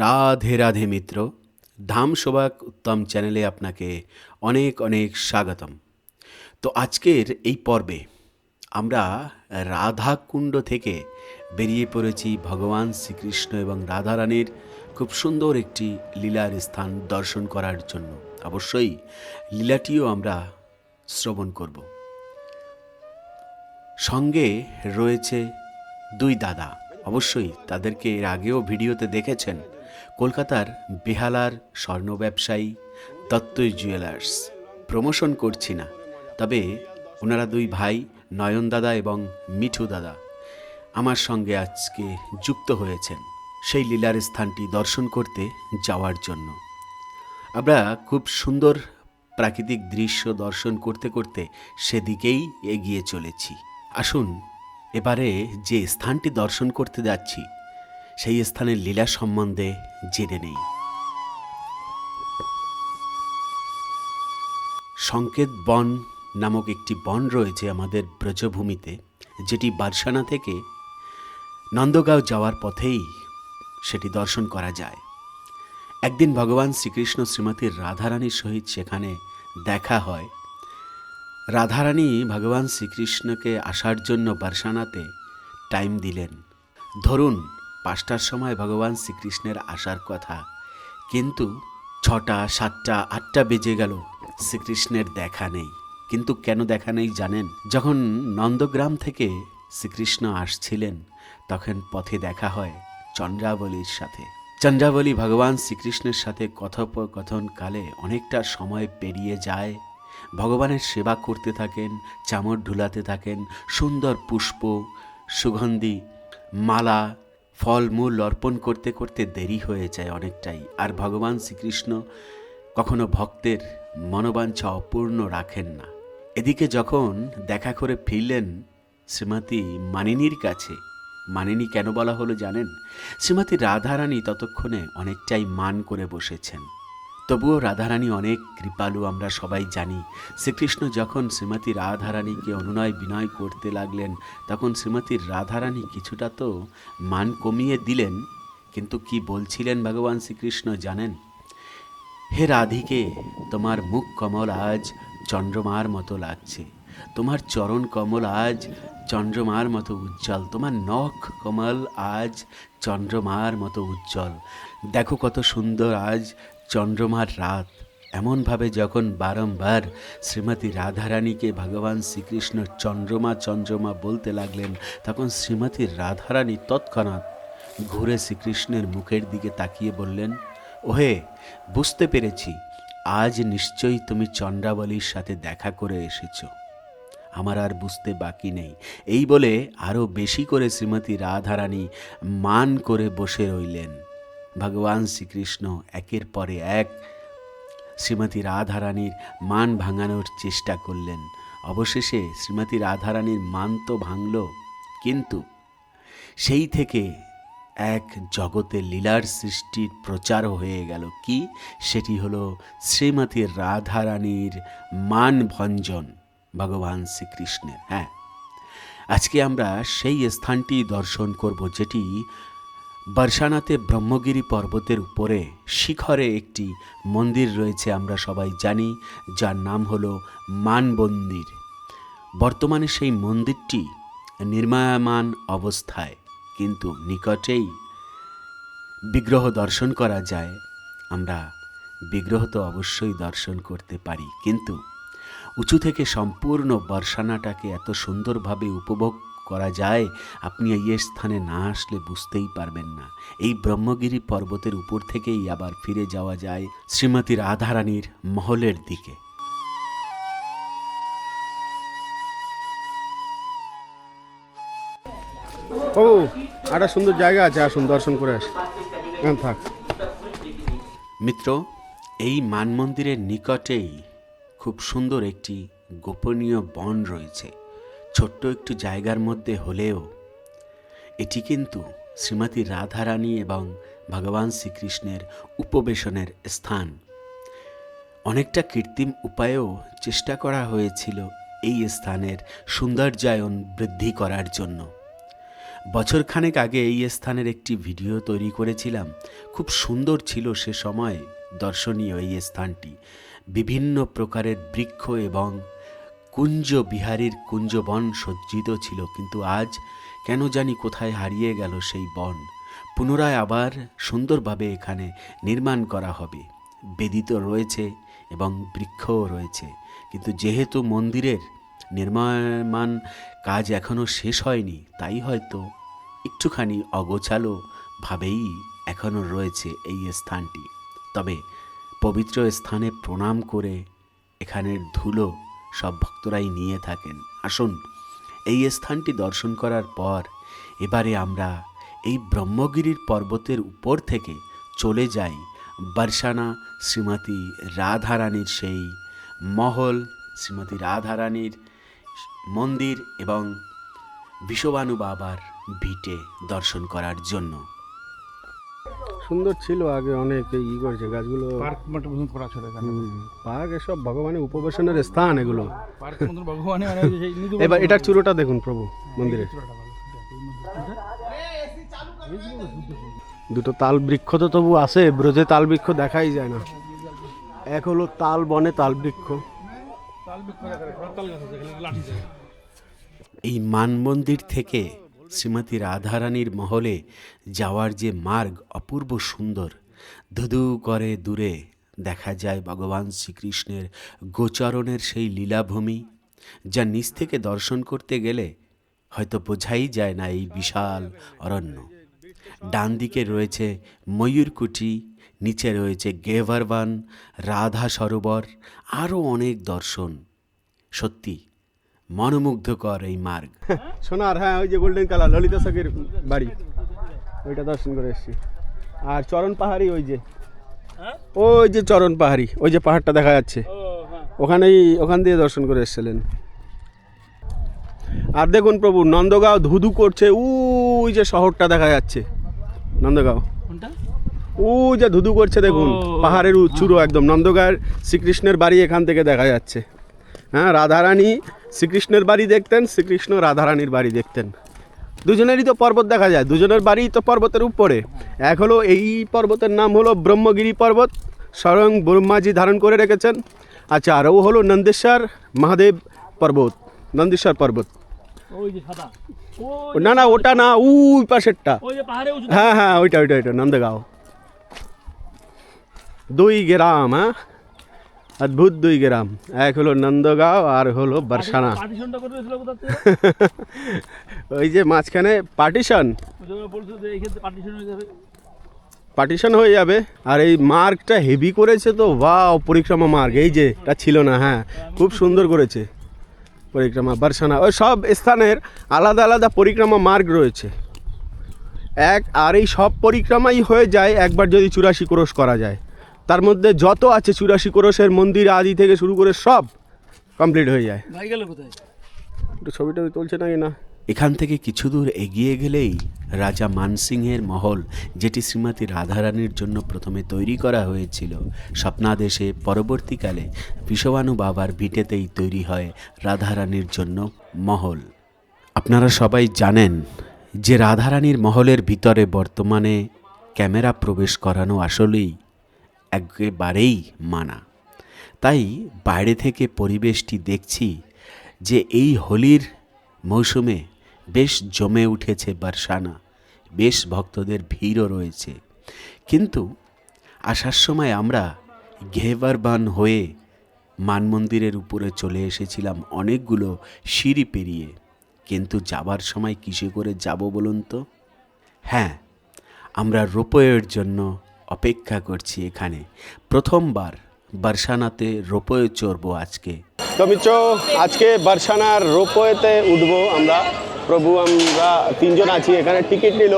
রাধে রাধে মিত্র, ধাম শোভাক উত্তম চ্যানেলে আপনাকে অনেক অনেক স্বাগতম। তো আজকের এই পর্বে আমরা রাধাকুণ্ড থেকে বেরিয়ে পড়েছি ভগবান শ্রীকৃষ্ণ এবং রাধারানীর খুব সুন্দর একটি লীলার স্থান দর্শন করার জন্য। অবশ্যই লীলাটিও আমরা শ্রবণ করব। সঙ্গে রয়েছে দুই দাদা। অবশ্যই তাদেরকে এর আগেও ভিডিওতে দেখেছেন। কলকাতার বেহালার স্বর্ণ ব্যবসায়ী দত্তই জুয়েলার্স। প্রমোশন করছি না। তবে ওনারা দুই ভাই, নয়ন দাদা এবং মিঠু দাদা, আমার সঙ্গে আজকে যুক্ত হয়েছেন। সেই লীলার স্থানটি দর্শন করতে যাওয়ার জন্য। আমরা খুব সুন্দর প্রাকৃতিক দৃশ্য দর্শন করতে করতে সেদিকেই এগিয়ে চলেছি। আসুন, এবারে যে স্থানটি দর্শন করতে যাচ্ছি সেই স্থানের লীলা সম্বন্ধে জেনে নেই। সংকেত বন নামক একটি বন রয়েছে আমাদের ব্রজভূমিতে, যেটি বারসানা থেকে নন্দগাঁও যাওয়ার পথেই সেটি দর্শন করা যায়। একদিন ভগবান শ্রীকৃষ্ণ শ্রীমতীর রাধারানীর সহিত সেখানে দেখা হয়। রাধারানী ভগবান শ্রীকৃষ্ণকে আসার জন্য বারসানাতে টাইম দিলেন। ধরুন পাঁচটার সময় ভগবান শ্রীকৃষ্ণের আসার কথা। কিন্তু ছটা, সাতটা, আটটা বেজে গেল, শ্রীকৃষ্ণের দেখা নেই। কিন্তু কেন দেখা নেই জানেন? যখন নন্দগ্রাম থেকে শ্রীকৃষ্ণ আসছিলেন, তখন পথে দেখা হয় চন্দ্রাবলীর সাথে। চন্দ্রাবলী ভগবান শ্রীকৃষ্ণের সাথে কথোপকথন কালে অনেকটা সময় পেরিয়ে যায়। ভগবানের সেবা করতে থাকেন, চামর ঢুলাতে থাকেন, সুন্দর পুষ্প, সুগন্ধি, মালা ফলমূল অর্পণ করতে করতে দেরি হয়ে যায় অনেকটাই। আর ভগবান শ্রীকৃষ্ণ কখনো ভক্তের মনোবাঞ্ছা অপূর্ণ রাখেন না। এদিকে যখন দেখা করে ফিরলেন শ্রীমতী মানিনীর কাছে, মানিনী কেন বলা হলো জানেন? শ্রীমতী রাধারানী ততক্ষণে অনেকটাই মান করে বসেছেন। তবুও রাধারানী অনেক কৃপালু, আমরা সবাই জানি। শ্রীকৃষ্ণ যখন শ্রীমতী রাধারানীকে অনুনয় বিনয় করতে লাগলেন, তখন শ্রীমতী রাধারানী কিছুটা তো মান কমিয়ে দিলেন, কিন্তু কি বলছিলেন ভগবান শ্রীকৃষ্ণ জানেন? হে রাধিকে, তোমার মুখ কমল আজ চন্দ্রমার মতো লাগছে। তোমার চরণ কমল আজ চন্দ্রমার মতো উজ্জ্বল। তোমার নখ কমল আজ চন্দ্রমার মতো উজ্জ্বল। দেখো কত সুন্দর আজ চন্দ্রমার রাত। এমনভাবে যখন বারংবার শ্রীমতী রাধারানীকে ভগবান শ্রীকৃষ্ণ চন্দ্রমা চন্দ্রমা বলতে লাগলেন, তখন শ্রীমতী রাধারানী তৎক্ষণাৎ ঘুরে শ্রীকৃষ্ণের মুখের দিকে তাকিয়ে বললেন, ওহে, বুঝতে পেরেছি। আজ নিশ্চয়ই তুমি চন্দ্রাবলীর সাথে দেখা করে এসেছ। আমার আর বুঝতে বাকি নেই। এই বলে আরও বেশি করে শ্রীমতী রাধারানী মান করে বসে রইলেন। ভগবান শ্রীকৃষ্ণ একের পরে এক শ্রীমতী রাধারানীর মান ভাঙানোর চেষ্টা করলেন। অবশেষে শ্রীমতী রাধারানীর মান তো ভাঙল, কিন্তু সেই থেকে এক জগতে লীলার সৃষ্টির প্রচার হয়ে গেল কি? সেটি হলো শ্রীমতী রাধারানীর মান ভঞ্জন ভগবান শ্রীকৃষ্ণের। হ্যাঁ আজকে আমরা সেই স্থানটি দর্শন করব যেটি বর্ষানাতে ব্রহ্মগিরি পর্বতের উপরে শিখরে একটি মন্দির রয়েছে, আমরা সবাই জানি, যার নাম হলো মান মন্দির বর্তমানে সেই মন্দিরটি নির্মায়মান অবস্থায়, কিন্তু নিকটেই বিগ্রহ দর্শন করা যায়। আমরা বিগ্রহ তো অবশ্যই দর্শন করতে পারি, কিন্তু উঁচু থেকে সম্পূর্ণ বর্ষানাটাকে এত সুন্দরভাবে উপভোগ করা যায় আপনি এই স্থানে না আসলে বুঝতেই পারবেন না। এই ব্রহ্মগিরি পর্বতের উপর থেকেই আবার ফিরে যাওয়া যায় শ্রীমতী রাধারানীর মহলের দিকে। ও একটা সুন্দর জায়গা আছে আসুন দর্শন করে আসি। হ্যাঁ থাক। মিত্র এই মান মন্দিরের নিকটেই খুব সুন্দর একটি গোপনীয় বন রয়েছে। ছোট্ট একটু জায়গার মধ্যে হলেও, এটি কিন্তু শ্রীমতী রাধারানী এবং ভগবান শ্রীকৃষ্ণের উপবেশনের স্থান। অনেকটা কৃত্রিম উপায়েও চেষ্টা করা হয়েছিল এই স্থানের সৌন্দর্যায়ন বৃদ্ধি করার জন্য। বছরখানেক আগে এই স্থানের একটি ভিডিও তৈরি করেছিলাম। খুব সুন্দর ছিল সে সময় দর্শনীয় এই স্থানটি। বিভিন্ন প্রকারের বৃক্ষ এবং কুঞ্জ বিহারীর কুঞ্জবন সজ্জিত ছিল, কিন্তু আজ কেন জানি কোথায় হারিয়ে গেল সেই বন। পুনরায় আবার সুন্দরভাবে এখানে নির্মাণ করা হবে। বেদিত রয়েছে এবং বৃক্ষও রয়েছে, কিন্তু যেহেতু মন্দিরের নির্মাণ কাজ এখনও শেষ হয়নি, তাই হয়তো একটুখানি অগোছালো ভাবেই এখনও রয়েছে এই স্থানটি। তবে পবিত্র স্থানে প্রণাম করে এখানের ধুলো সব ভক্তরাই নিয়ে থাকেন। আসুন, এই স্থানটি দর্শন করার পর এবারে আমরা এই ব্রহ্মগিরির পর্বতের উপর থেকে চলে যাই বর্ষানা শ্রীমতী রাধারানীর সেই মহল, শ্রীমতী রাধারানীর মন্দির এবং বিশ্ববানু বাবার ভিটে দর্শন করার জন্য। সুন্দর ছিল আগে অনেক ই করেছে গাছগুলো। পার্ক মতো মতন করা ছিল পার্ক এসব ভগবানের উপবেশনের স্থান এগুলো। পার্ক মতন ভগবানের মানে এবার এটার চূড়োটা দেখুন প্রভু মন্দিরে। দুটো তাল বৃক্ষ তো তবু আছে ব্রজে তাল বৃক্ষ দেখাই যায় না। এক হলো তাল বনে তাল বৃক্ষ। এই মান মন্দির থেকে শ্রীমতী রাধারানীর মহলে যাওয়ার যে মার্গ অপূর্ব সুন্দর, ধুধু করে দূরে দেখা যায় ভগবান শ্রীকৃষ্ণের গোচরণের সেই লীলাভূমি, যা নিচ থেকে দর্শন করতে গেলে হয়তো বোঝাই যায় না এই বিশাল অরণ্য। ডান দিকে রয়েছে ময়ূরকুটি, নিচে রয়েছে গেভারবান রাধা সরোবর, আরও অনেক দর্শন। সত্যি মনোমুগ্ধকর এই মার্গ। সোনার হ্যাঁ ওই যে গোল্ডেন কালার ললিতা সাকের বাড়ি। ওইটা দর্শন করে এসেছি। আর চরণ পাহাড়ি ওই যে। ওই যে চরণ পাহাড়ি ওই যে পাহাড়টা দেখা যাচ্ছে। ওখানেই ওখান দিয়ে দর্শন করে এসেছিলেন। আর দেখুন প্রভু নন্দগাঁও ধুধু করছে ওই যে শহরটা দেখা যাচ্ছে। নন্দগাঁও। কোনটা? ওই যে ধুধু করছে দেখুন পাহাড়ের উচ্চুরো একদম। নন্দগাঁয়ের শ্রীকৃষ্ণের বাড়ি এখান থেকে দেখা যাচ্ছে। হ্যাঁ রাধারানী শ্রীকৃষ্ণের বাড়ি দেখতেন শ্রীকৃষ্ণ রাধারানীর বাড়ি দেখতেন। দুজনেরই তো পর্বত দেখা যায় দুজনের বাড়ি তো পর্বতের উপরে। এক হলো এই পর্বতের নাম হলো ব্রহ্মগিরি পর্বত স্বয়ং ব্রহ্মাজি ধারণ করে রেখেছেন। আচ্ছা আরও হলো নন্দেশ্বর মহাদেব পর্বত নন্দেশ্বর পর্বত। না না ওটা না ওই পাশেরটা। হ্যাঁ হ্যাঁ ওইটা ওইটা ওইটা নন্দগাঁও। দুই গ্রাম হ্যাঁ? অদ্ভুত দুই গ্রাম। এক হলো নন্দগাঁও আর হলো থেকে? ওই যে মাঝখানে পার্টিশন। পার্টিশন হয়ে যাবে। আর এই মার্গটা হেভি করেছে তো বাও পরিক্রমা মার্গ এই যে এটা ছিল না হ্যাঁ। খুব সুন্দর করেছে। পরিক্রমা বর্ষানা ওই সব স্থানের আলাদা আলাদা পরিক্রমা মার্গ রয়েছে। এক আর এই সব পরিক্রমাই হয়ে যায় একবার যদি চুরাশি ক্রোশ করা যায়। তার মধ্যে যত আছে চুরাশি ক্রোশের মন্দির আদি থেকে শুরু করে সব কমপ্লিট হয়ে যায়। গাই গেল কোথায়? একটু ছবি টবি তুলছে নাকি? না। এখান থেকে কিছু দূর এগিয়ে গেলেই রাজা মানসিংহের মহল যেটি শ্রীমতী রাধারানীর জন্য প্রথমে তৈরি করা হয়েছিল। স্বপ্নাদেশে পরবর্তীকালে বিশ্ববানু বাবার ভিটেতেই তৈরি হয় রাধারানীর জন্য মহল। আপনারা সবাই জানেন যে রাধারানীর মহলের ভিতরে বর্তমানে ক্যামেরা প্রবেশ করানো আসলেই একেবারেই মানা। তাই বাইরে থেকে পরিবেশটি দেখছি যে এই হোলির মৌসুমে বেশ জমে উঠেছে বারসানা বেশ ভক্তদের ভিড়ও রয়েছে। কিন্তু আসার সময় আমরা ঘেভারবান হয়ে মান মন্দিরের উপরে চলে এসেছিলাম অনেকগুলো সিঁড়ি পেরিয়ে। কিন্তু যাবার সময় কিসে করে যাব বলুন তো? হ্যাঁ আমরা রোপওয়ের জন্য অপেক্ষা করছি এখানে। প্রথমবার বারসানাতে রোপওয়ে চড়বো আজকে। তো আজকে বার্সানার রোপওয়েতে উঠবো আমরা। প্রভু, আমরা তিনজন আছি, এখানে টিকিট নিল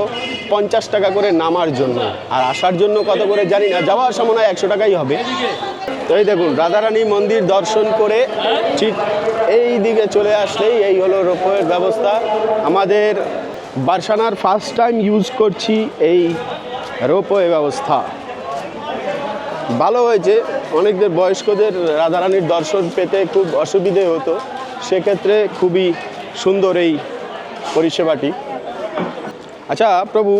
পঞ্চাশ টাকা করে নামার জন্য। আর আসার জন্য কত করে জানি না যাওয়ার সময় নয় একশো টাকাই হবে। তো এই দেখুন, রাধারানী মন্দির দর্শন করে ঠিক এই দিকে চলে আসলেই এই হলো রোপওয়ের ব্যবস্থা। আমাদের বার্সানার ফার্স্ট টাইম ইউজ করছি এই রোপওয়ে ব্যবস্থা। ভালো হয়েছে, অনেকদের বয়স্কদের রাধারানীর দর্শন পেতে খুব অসুবিধে হতো। সেক্ষেত্রে খুবই সুন্দর এই পরিষেবাটি। আচ্ছা প্রভু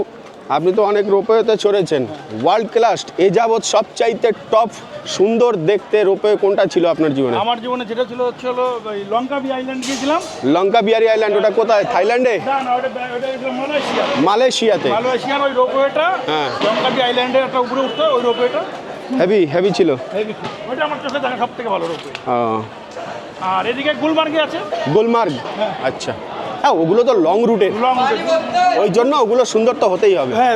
আপনি তো অনেক রোপওয়েতে চড়েছেন। ওয়ার্ল্ড ক্লাস এ যাবৎ সবচাইতে টপ সুন্দর দেখতে রোপওয়ে কোনটা ছিল আপনার জীবনে? আমার জীবনে যেটা ছিল হচ্ছে হলো লঙ্কা বি আইল্যান্ড গিয়েছিলাম। লঙ্কা বিহারি আইল্যান্ড ওটা কোথায়? থাইল্যান্ডে? না না ওটা ওটা মালয়েশিয়া। মালয়েশিয়াতে? মালয়েশিয়ার ওই রোপওয়েটা হ্যাঁ। লঙ্কা বি আইল্যান্ডের একটা উপরে উঠতো ওই রোপওয়েটা। হেভি হেভি ছিল? হেভি ওইটা আমার চোখে দেখা সব থেকে ভালো রোপওয়ে। আর এদিকে গুলমার্গে আছে। গুলমার্গ? আচ্ছা। হ্যাঁ ওগুলো তো লং রুটে লং ওই জন্য ওগুলো সুন্দর তো হতেই হবে। হ্যাঁ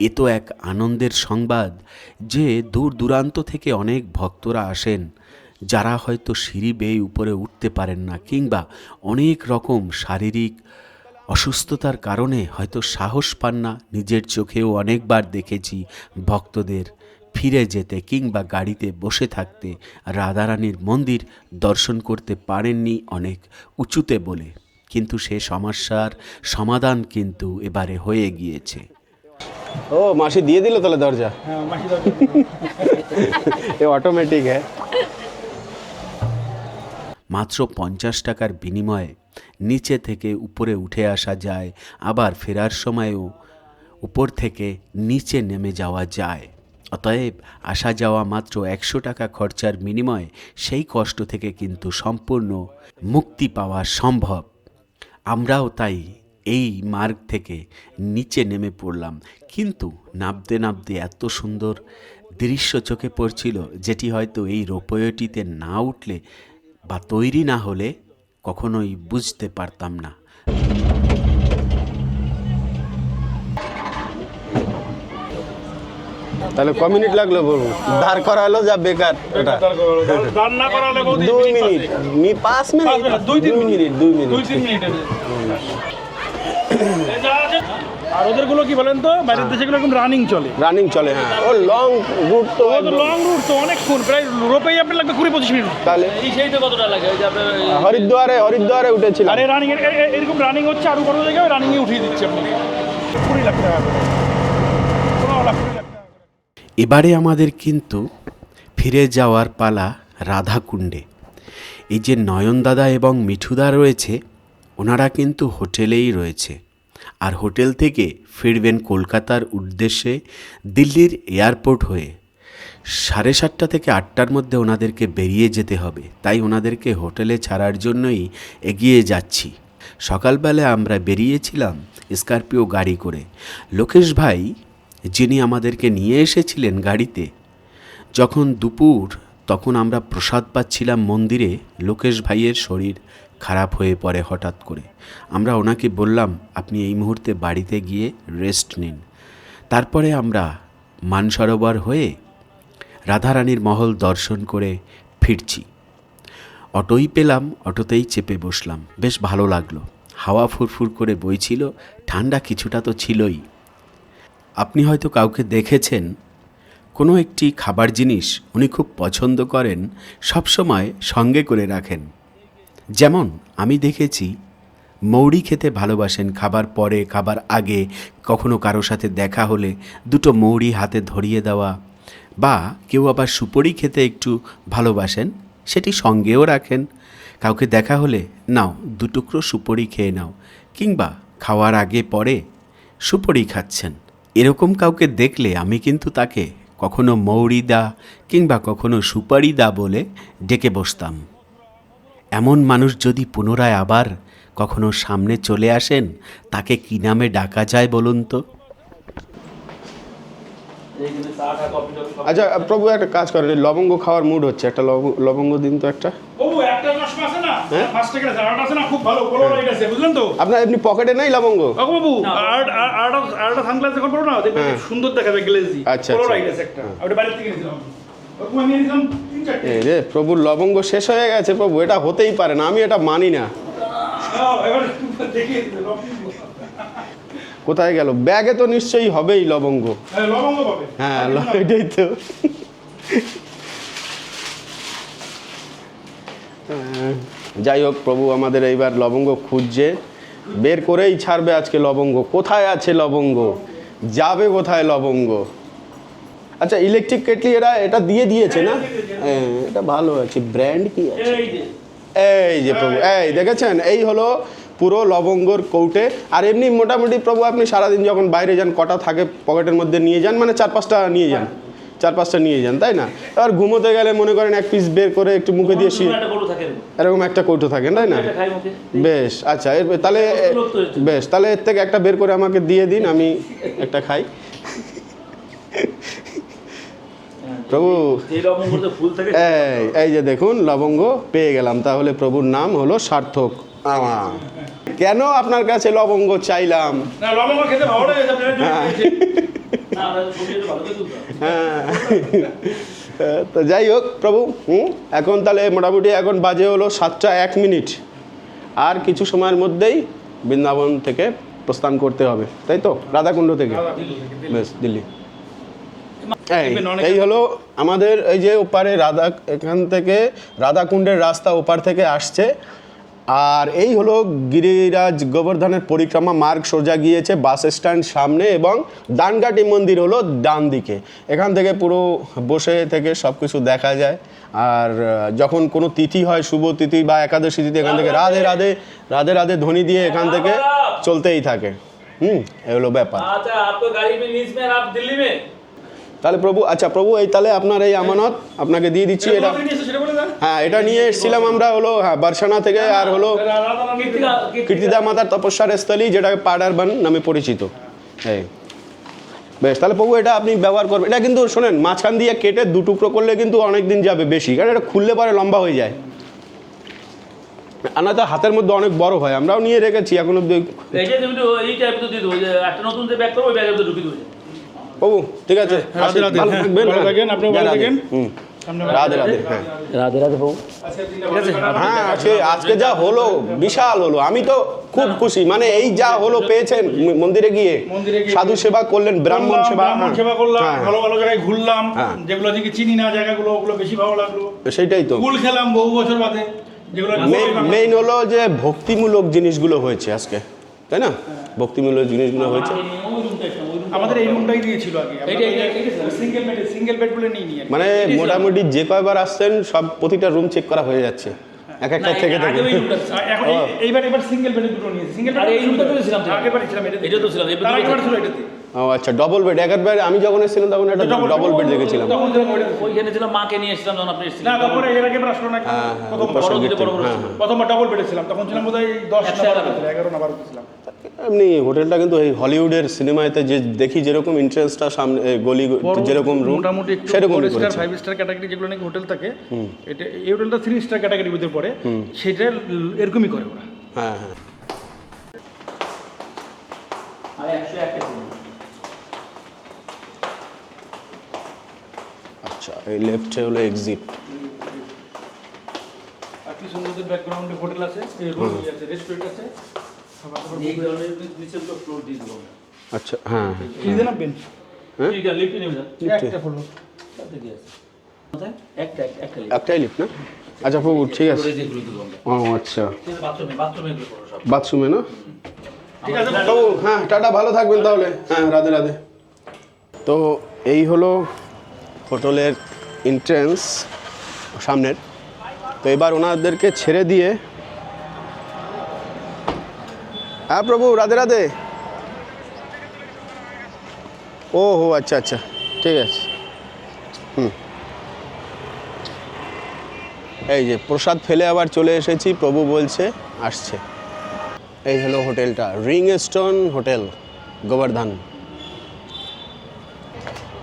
এ তো এক আনন্দের সংবাদ যে দূর দূরান্ত থেকে অনেক ভক্তরা আসেন যারা হয়তো সিঁড়ি বেয়ে উপরে উঠতে পারেন না কিংবা অনেক রকম শারীরিক অসুস্থতার কারণে হয়তো সাহস পান না। নিজের চোখেও অনেকবার দেখেছি ভক্তদের ফিরে যেতে কিংবা গাড়িতে বসে থাকতে রাধারানীর মন্দির দর্শন করতে পারেননি অনেক উঁচুতে বলে। কিন্তু সে সমস্যার সমাধান কিন্তু এবারে হয়ে গিয়েছে। ও মাসি দিয়ে দিল তাহলে দরজা। এ অটোমেটিক হ্যাঁ। মাত্র পঞ্চাশ টাকার বিনিময়ে নিচে থেকে উপরে উঠে আসা যায় আবার ফেরার সময়ও উপর থেকে নিচে নেমে যাওয়া যায়। অতএব আসা যাওয়া মাত্র একশো টাকা খরচার বিনিময়ে সেই কষ্ট থেকে কিন্তু সম্পূর্ণ মুক্তি পাওয়া সম্ভব। আমরাও তাই এই মার্গ থেকে নিচে নেমে পড়লাম। কিন্তু নাবতে নাবতে এত সুন্দর দৃশ্য চোখে পড়ছিল যেটি হয়তো এই রোপওয়েটিতে না উঠলে বা তৈরি না হলে কখনোই বুঝতে পারতাম না। তাহলে ক মিনিট লাগল বলব দাঁড় করা হলো যা বেকার করালে বৌদি দুই মিনিট মি পাঁচ মিনিট। দুই তিন মিনিট। দুই মিনিট। দুই মিনিট তিন মিনিট আর ওদেরগুলো কি বলেন তো? বাইরের দেশে গুলো এখন রানিং চলে। রানিং চলে হ্যাঁ। ও লং রুট তো ও তো লং রুট তো অনেকক্ষণ প্রায় রোপেই আপনার লাগবে কুড়ি পঁচিশ মিনিট। তাহলে এই সেইটা কতটা লাগে ওই যে আপনার হরিদ্বারে হরিদ্বারে উঠেছিলাম। আরে রানিং এরকম রানিং হচ্ছে আরও বড় জায়গায় রানিং এ উঠিয়ে দিচ্ছে আপনাকে। কুড়ি লাখ টাকা করে পনেরো লাখ কুড়ি লাখ টাকা করে এবারে আমাদের কিন্তু ফিরে যাওয়ার পালা রাধাকুণ্ডে। এই যে নয়নদাদা এবং মিঠুদা রয়েছে, ওনারা কিন্তু হোটেলেই রয়েছে। আর হোটেল থেকে ফিরবেন কলকাতার উদ্দেশ্যে দিল্লির এয়ারপোর্ট হয়ে। সাড়ে সাতটা থেকে আটটার মধ্যে ওনাদেরকে বেরিয়ে যেতে হবে। তাই ওনাদেরকে হোটেলে ছাড়ার জন্যই এগিয়ে যাচ্ছি। সকালবেলা আমরা বেরিয়েছিলাম স্করপিও গাড়ি করে। লোকেশ ভাই যিনি আমাদেরকে নিয়ে এসেছিলেন গাড়িতে, যখন দুপুর, তখন আমরা প্রসাদ পাচ্ছিলাম মন্দিরে, লোকেশ ভাইয়ের শরীর খারাপ হয়ে পড়ে হঠাৎ করে। আমরা ওনাকে বললাম, আপনি এই মুহূর্তে বাড়িতে গিয়ে রেস্ট নিন। তারপরে আমরা মানসরোবর হয়ে রাধারানীর মহল দর্শন করে ফিরছি। অটোই পেলাম, অটোতেই চেপে বসলাম। বেশ ভালো লাগল। হাওয়া ফুরফুর করে বইছিল, ঠান্ডা কিছুটা তো ছিলই। আপনি হয়তো কাউকে দেখেছেন, কোনো একটি খাবার জিনিস উনি খুব পছন্দ করেন সবসময় সঙ্গে করে রাখেন। যেমন আমি দেখেছি, মৌরি খেতে ভালোবাসেন খাবার পরে, খাবার আগে, কখনো কারও সাথে দেখা হলে দুটো মৌরি হাতে ধরিয়ে দেওয়া, বা কেউ আবার সুপরি খেতে একটু ভালোবাসেন, সেটি সঙ্গেও রাখেন। কাউকে দেখা হলে, নাও, দুটুকরো সুপরি খেয়ে নাও, কিংবা খাওয়ার আগে, পরে সুপরি খাচ্ছেন। এরকম কাউকে দেখলে আমি কিন্তু তাকে কখনো মৌরি দা কিংবা কখনো সুপারি দা বলে ডেকে বসতাম। এমন মানুষ যদি পুনরায় আবার কখনো সামনে চলে আসেন তাকে কি নামে ডাকা যায় বলুন তো? আচ্ছা প্রভু একটা কাজ করেন লবঙ্গ খাওয়ার মুড হচ্ছে একটা লব- লবঙ্গ দিন তো একটা। ও আপনার এমনি পকেটে নেই লবঙ্গ? বাবু আর আর আর- সানগ্লাস যখন পরো না সুন্দর দেখাবে গ্লেজি আচ্ছা, আচ্ছা। একটা। বাইরে থেকে নিয়েছিলাম। রে প্রভুর লবঙ্গ শেষ হয়ে গেছে প্রভু এটা হতেই পারে না আমি এটা মানি না। হ্যাঁ, কোথায় গেল? ব্যাগে তো নিশ্চয়ই হবেই লবঙ্গ। হ্যাঁ এটাই তো। যাই হোক প্রভু আমাদের এইবার লবঙ্গ খুঁজছে। বের করেই ছাড়বে আজকে লবঙ্গ। কোথায় আছে লবঙ্গ? যাবে কোথায় লবঙ্গ? আচ্ছা ইলেকট্রিক কেটলি এরা এটা দিয়ে দিয়েছে না? হ্যাঁ এটা ভালো আছে। ব্র্যান্ড কি আছে? এই যে। এই যে প্রভু এই দেখেছেন? এই হলো পুরো লবঙ্গর কৌটে। আর এমনি মোটামুটি প্রভু আপনি সারাদিন যখন বাইরে যান কটা থাকে পকেটের মধ্যে নিয়ে যান? মানে চার পাঁচটা নিয়ে যান। চার পাঁচটা নিয়ে যান তাই না? এবার ঘুমোতে গেলে মনে করেন এক পিস বের করে একটু মুখে দিয়ে শুয়ে এরকম একটা কৌটো থাকেন তাই না? বেশ আচ্ছা এর তাহলে বেশ তাহলে এর থেকে একটা বের করে আমাকে দিয়ে দিন আমি একটা খাই। প্রভু। এই যে দেখুন লবঙ্গ পেয়ে গেলাম। তাহলে প্রভুর নাম হলো সার্থক আমা কেন আপনার কাছে লবঙ্গ চাইলাম? না লবঙ্গ খেতে ভালো লাগে আপনারা না আমরা তো ছবি একটু ভালো করে তুলতাম হ্যাঁ। তো যাই হোক প্রভু হুম? এখন তাহলে মোটামুটি এখন বাজে হলো সাতটা এক মিনিট। আর কিছু সময়ের মধ্যেই বৃন্দাবন থেকে প্রস্থান করতে হবে। তাই তো? রাধাকুণ্ড থেকে? বেশ দিল্লি। এই এই হলো আমাদের এই যে ওপারে রাধা এখান থেকে রাধাকুণ্ডের রাস্তা ওপার থেকে আসছে। আর এই হলো গিরিরাজ গোবর্ধনের পরিক্রমা, মার্গ সোজা গিয়েছে বাস স্ট্যান্ড সামনে এবং দানগাটি মন্দির হলো ডান দিকে। এখান থেকে পুরো বসে থেকে সব কিছু দেখা যায়। আর যখন কোনো তিথি হয়, শুভ তিথি বা একাদশী তিথি, এখান থেকে রাধে রাধে রাধে রাধে ধ্বনি দিয়ে এখান থেকে চলতেই থাকে। হুম এগুলো ব্যাপার। আচ্ছা গাড়ি নিজ মে আপ দিল্লি মে? তাহলে প্রভু আচ্ছা প্রভু এই তাহলে আপনার এই আমানত আপনাকে দিয়ে দিচ্ছি এটা হ্যাঁ এটা নিয়ে এসেছিলাম আমরা হলো হ্যাঁ বার্সানা থেকে আর হলো কীর্তিদা মাতার তপস্যার স্থলী যেটা পাডারবান নামে পরিচিত। হ্যাঁ বেশ তাহলে প্রভু এটা আপনি ব্যবহার করবেন। এটা কিন্তু শোনেন মাঝখান দিয়ে কেটে দু টুকরো করলে কিন্তু অনেক দিন যাবে বেশি কারণ এটা খুললে পরে লম্বা হয়ে যায়। আর নয়তো হাতের মধ্যে অনেক বড় হয় আমরাও নিয়ে রেখেছি এখন অব্দি প্রভু ঠিক আছে রাধে রাধে, ভালো হ্যাঁ, থাকবেন ভালো থাকেন, আপনিও ভালো রাধে। থাকেন। রাধে রাধে হ্যাঁ। রাধে রাধে বাবু হ্যাঁ আজকে আজকে যা হলো বিশাল হলো। আমি তো খুব খুশি। মানে এই যা হলো পেয়েছেন মন্দিরে গিয়ে। সাধু সেবা করলেন ব্রাহ্মণ সেবা। ব্রাহ্মণ হ্যাঁ, সেবা করলাম হ্যাঁ, ভালো ভালো জায়গায় ঘুরলাম। হ্যাঁ। যেগুলো আজকে চিনি না জায়গাগুলো ওগুলো বেশি ভালো লাগল। সেটাই তো। কুল খেলাম বহু বছর বাদে। মেইন হলো যে ভক্তিমূলক জিনিসগুলো হয়েছে আজকে। তাই না? ভক্তিমূলক জিনিসগুলো হয়েছে। আমাদের এই রুমটাই দিয়েছিল আগে। সিঙ্গেল বেড সিঙ্গেল বেড বলে নিয়ে নিয়ে মানে মোটামুটি যে কয়বার আসছেন সব প্রতিটা রুম চেক করা হয়ে যাচ্ছে। এক একটা থেকে থেকে। এইবার এবার সিঙ্গেল বেডে দুটো নিয়েছি। সিঙ্গেল বেড এই রুমটা তো ছিলাম আগেবার ছিলাম এটা এটা তো ছিলাম এবার ছিল এটাতে। ও আচ্ছা ডবল বেড একবার আমি যখন এসেছিলাম তখন একটা ডবল বেড দেখেছিলাম। তখন ওইখানে ছিলাম মাকে নিয়ে এসেছিলাম যখন আপনি এসেছিলেন। না তারপরে এর আগে আসলো না প্রথম হ্যাঁ, হ্যাঁ। প্রথম ডবল বেডে ছিলাম। তখন ছিলাম বোধহয় 10 না 11 না 12 ছিলাম। এমনি হোটেলটা কিন্তু এই হলিউডের সিনেমাতে যে দেখি যেরকম ইন্ট্রেন্সটা সামনে গলি যেরকম রুম মোটামুটি সেরকম স্টার ফাইভ স্টার ক্যাটাগরি যেগুলো নাকি হোটেল থাকে এটা এই হোটেলটা থ্রি স্টার ক্যাটাগরির ভিতরে পড়ে। সেটা এরকমই করে ওরা। হ্যাঁ হ্যাঁ। আর 101 এই লেফটে হলো এক্সিট আর কি সুন্দর ব্যাকগ্রাউন্ডে হোটেল আছে রুম আছে রেস্টুরেন্ট আছে। নিচে তো ফ্লোর দিয়ে দেবো আচ্ছা হ্যাঁ। কি দেন বেঞ্চ হ্যাঁ? লিফটে নেমে একটা ফ্লোর তাতে কি আছে? একটা একটা একটা একটাই লিফট না? আচ্ছা ঠিক আছে। ও আচ্ছা। বাথরুমে না? ঠিক আছে হ্যাঁ টাটা ভালো থাকবেন তাহলে। হ্যাঁ রাধে রাধে। তো এই হলো হোটেলের এন্ট্রেন্স সামনের। তো এবার ওনাদেরকে ছেড়ে দিয়ে। হ্যাঁ প্রভু, রাধে রাধে। ও হো আচ্ছা আচ্ছা ঠিক আছে। হুম। এই যে, প্রসাদ ফেলে আবার চলে এসেছি, প্রভু বলছে, আসছে। এই হলো হোটেলটা রিং স্টোন হোটেল, গোবর্ধন।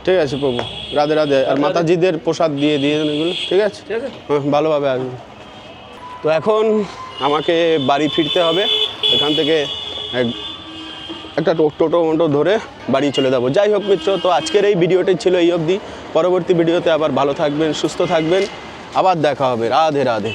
ঠিক আছে প্রভু রাধে রাধে। আর মাতাজিদের প্রসাদ দিয়ে দিয়ে এগুলো ঠিক আছে? হ্যাঁ ভালোভাবে আসবেন তো এখন আমাকে বাড়ি ফিরতে হবে। এখান থেকে একটা টোটো মোটো ধরে বাড়ি চলে যাব। যাই হোক মিত্র তো আজকের এই ভিডিওটি ছিল এই অবধি। পরবর্তী ভিডিওতে আবার ভালো থাকবেন সুস্থ থাকবেন। আবার দেখা হবে। রাধে রাধে।